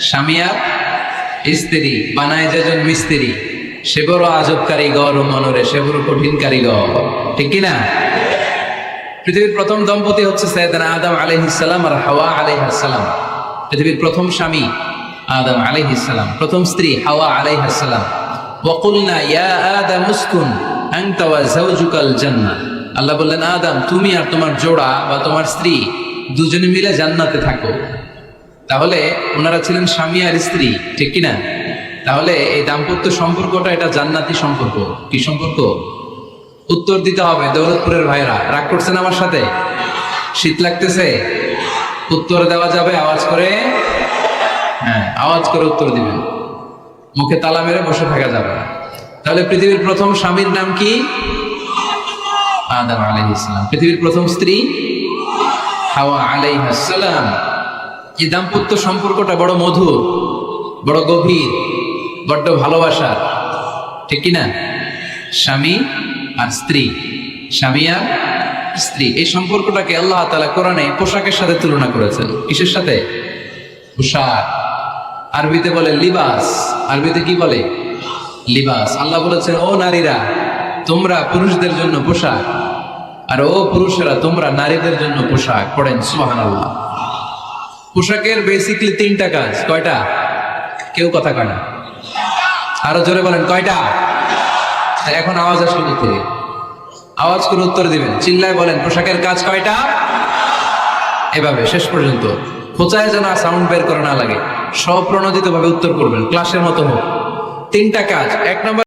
স্বামী আর স্ত্রী, বানায় যেজন মিস্ত্রি, সে বড় আজব কারিগর ও মনরে, সে বড় কঠিন কারিগর। ঠিক কিনা? পৃথিবীর প্রথম দম্পতি হচ্ছে সৈয়দনা আদম আলাইহিসসালাম আর হাওয়া আলাইহিসসালাম পৃথিবীর প্রথম স্বামী আদম আলাইহিসসালাম প্রথম স্ত্রী হাওয়া আলাইহিসসালাম ওয়াকুলনা, ইয়া আদম উসকুন, আনতা ওয়া যাওজুকাল জান্নাহ আল্লাহ বললেন, আদম, তুমি আর তোমার জোড়া বা তোমার স্ত্রী দুজনে মিলে জান্নাতে থাকো। তাহলে ওনারা ছিলেন স্বামী আর স্ত্রী, ঠিক কিনা? তাহলে এই দাম্পত্য সম্পর্কটা এটা জান্নাতি সম্পর্ক। কি সম্পর্ক? উত্তর দিতে হবে দৌলতপুরের ভাইরা রাগ করছেন আমার সাথে? শীত লাগতেছে? উত্তর দেওয়া যাবে আওয়াজ করে? হ্যাঁ আওয়াজ করে উত্তর দিবেন। মুখে তালা মেরে বসে থাকা যাবে তাহলে পৃথিবীর প্রথম স্বামীর নাম কি? আদম আলাইহিসসালাম পৃথিবীর প্রথম স্ত্রী? হাওয়া আলাইহাসসালাম এই দাম্পত্য সম্পর্কটা বড় মধুর, বড় গভীর, বড্ড ভালোবাসার, ঠিক কি না স্বামী আর স্ত্রী, স্বামী আর স্ত্রী। এই সম্পর্কটাকে আল্লাহ তালা কোরআনে পোশাকের সাথে তুলনা করেছেন। কিসের সাথে? পোশাক। আরবিতে বলে লিবাস। আরবিতে কি বলে? লিবাস। আল্লাহ বলেছেন, ও নারীরা, তোমরা পুরুষদের জন্য পোশাক, আর ও পুরুষেরা, তোমরা নারীদের জন্য পোশাক। পড়েন সুবহানাল্লাহ। পোশাকের বেসিকলি তিনটা কাজ। কয়টা? কেউ কথা কয় না। আরও জোরে বলেন, কয়টা? এখন আওয়াজ আসলো থেকে? আওয়াজ করে উত্তর দিবেন। চিল্লায় বলেন, পোশাকের কাজ কয়টা? এভাবে, শেষ পর্যন্ত। খোঁচায় যেন সাউন্ড বের করে না লাগে। স্বপ্রণোদিত ভাবে উত্তর করবেন ক্লাসের মতো হোক। তিনটা কাজ। এক নম্বর